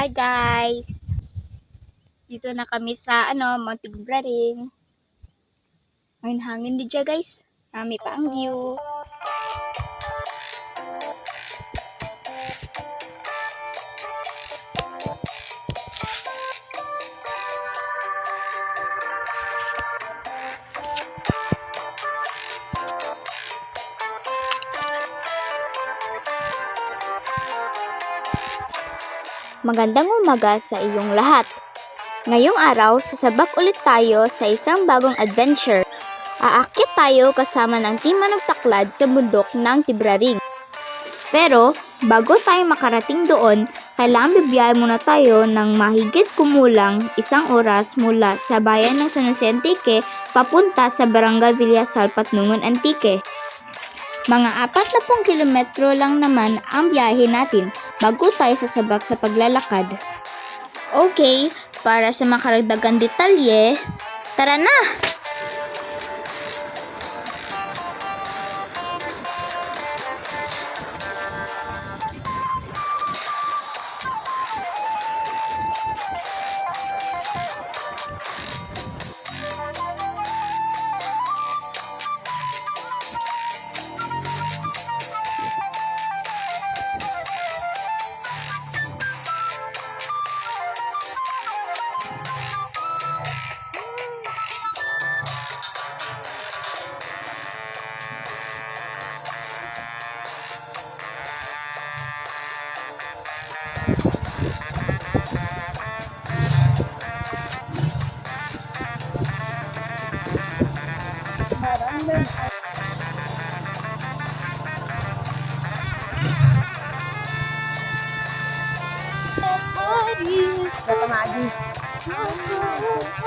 Hi guys! Dito na kami sa ano, Montig Braring. Ngayon hangin di dyan guys. Nami pa ang view. Magandang umaga sa iyong lahat. Ngayong araw, sasabak ulit tayo sa isang bagong adventure. Aakyat tayo kasama ng Team Manong Taklad sa bundok ng Tibraring. Pero, bago tayo makarating doon, kailangan bibiyahe muna tayo ng mahigit kumulang isang oras mula sa bayan ng San Jose Antique papunta sa Barangay Villasal, Patnungon, Antique. Mga apat na pong kilometro lang naman ang biyahe natin bago tayo sasabak sa paglalakad. Okay, para sa makaragdagan detalye, tara na! What?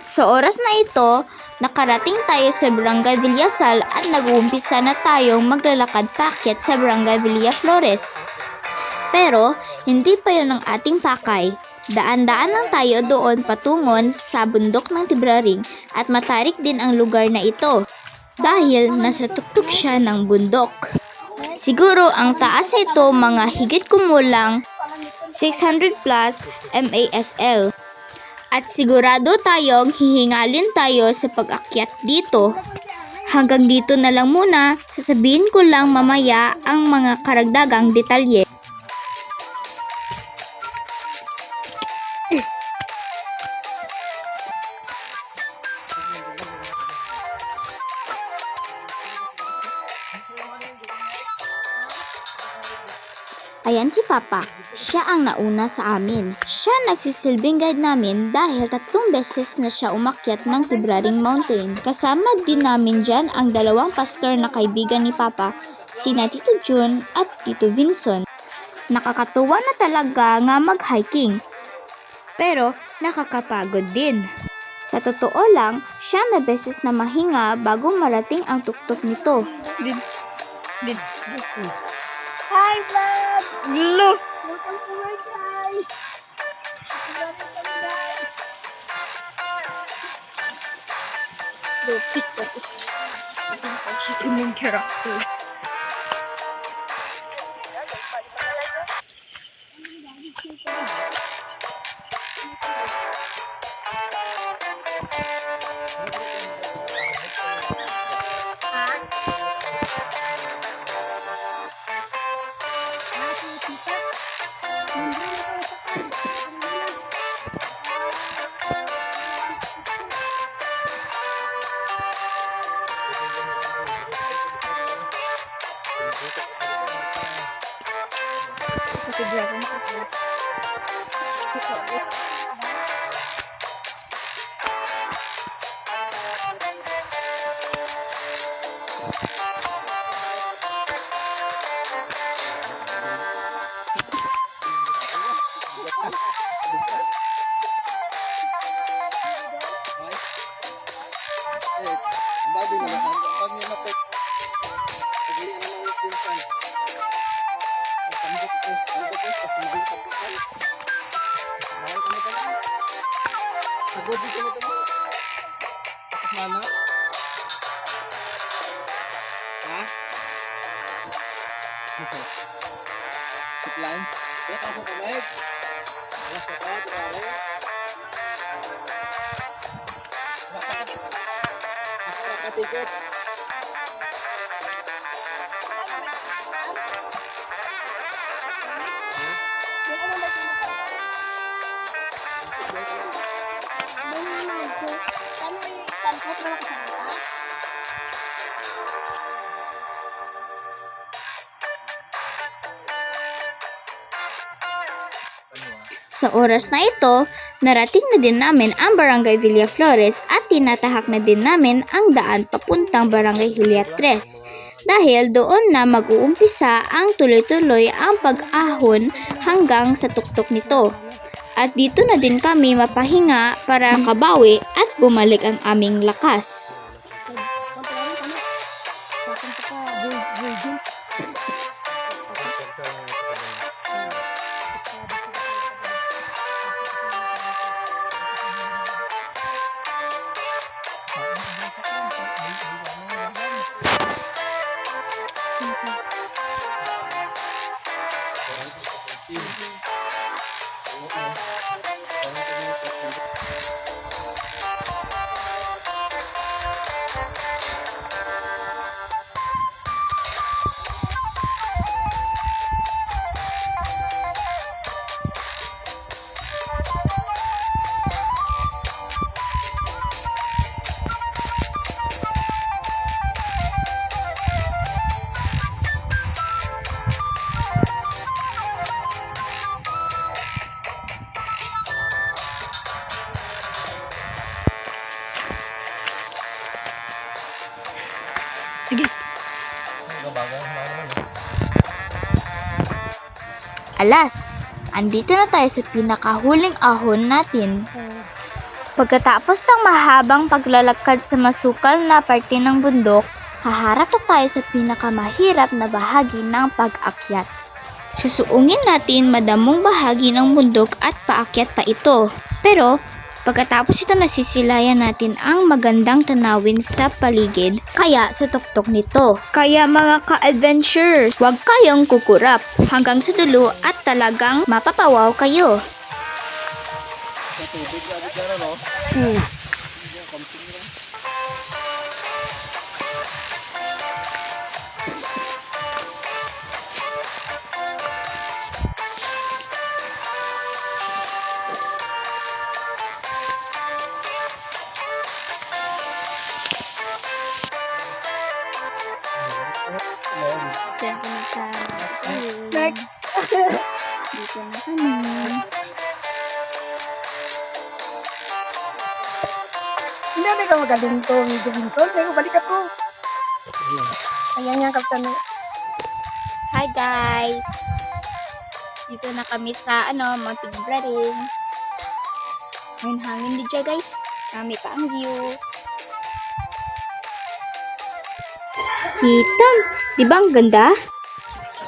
Sa oras na ito, nakarating tayo sa Barangay Villasal at nag-uumpisa na tayong maglalakad pakyat sa Barangay Villa Flores. Pero, hindi pa yun ang ating pakay. Daan-daan lang tayo doon patungon sa bundok ng Tibraring at matarik din ang lugar na ito dahil nasa tuktok siya ng bundok. Siguro ang taas nito mga higit kumulang 600 plus MASL. At sigurado tayong hihingalin tayo sa pag-akyat dito. Hanggang dito na lang muna, sasabihin ko lang mamaya ang mga karagdagang detalye. Ayan si Papa. Siya ang nauna sa amin. Siya nagsisilbing guide namin dahil tatlong beses na siya umakyat ng Tibraring Mountain. Kasama din namin dyan ang dalawang pastor na kaibigan ni Papa, sina Tito Jun at Tito Vinson. Nakakatuwa na talaga nga mag-hiking. Pero nakakapagod din. Sa totoo lang, siya na beses na mahinga bago marating ang tuktok nito. Hi, vlog! Lo! Welcome to my guys! TikTok is I think that she's the main character. subscribe and please click. Dragon sa plus. Ito. Mana? Ha? Zipline? Ya, kasih pemain. Ya, kita beralih. Ako nakatiket. Sa oras na ito, narating na din namin ang Barangay Villa Flores at tinatahak na din namin ang daan papuntang Barangay Hilia 3 dahil doon na mag-uumpisa ang tuloy-tuloy ang pag-ahon hanggang sa tuktok nito. At dito na din kami mapahinga para makabawi at bumalik ang aming lakas. Alas, andito na tayo sa pinakahuling ahon natin. Pagkatapos ng mahabang paglalakad sa masukal na parte ng bundok, haharap na tayo sa pinakamahirap na bahagi ng pag-akyat. Susuungin natin madamong bahagi ng bundok at paakyat pa ito. Pero, pagkatapos ito nasisilayan natin ang magandang tanawin sa paligid, kaya sa tuktok nito. Kaya mga ka-adventure, huwag kayong kukurap hanggang sa dulo at talagang mapapawaw kayo. Tubig Next. Dito na kami. Hindi na ka magaling to, medyo Vinson. Pero balik ako. Ayan nga, Kaptan. Hi guys! Dito na kami sa ano, Mount Tigbraring. Ngayon hangin di dyan guys. Kami pa ang view. Kita, di ba ang ganda?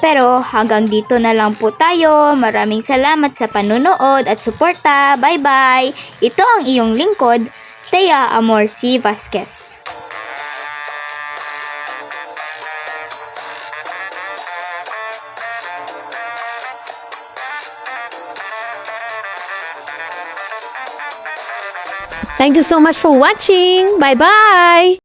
Pero hanggang dito na lang po tayo. Maraming salamat sa panunood at suporta. Bye-bye! Ito ang iyong lingkod, Thea Amorsi Vasquez. Thank you so much for watching. Bye-bye.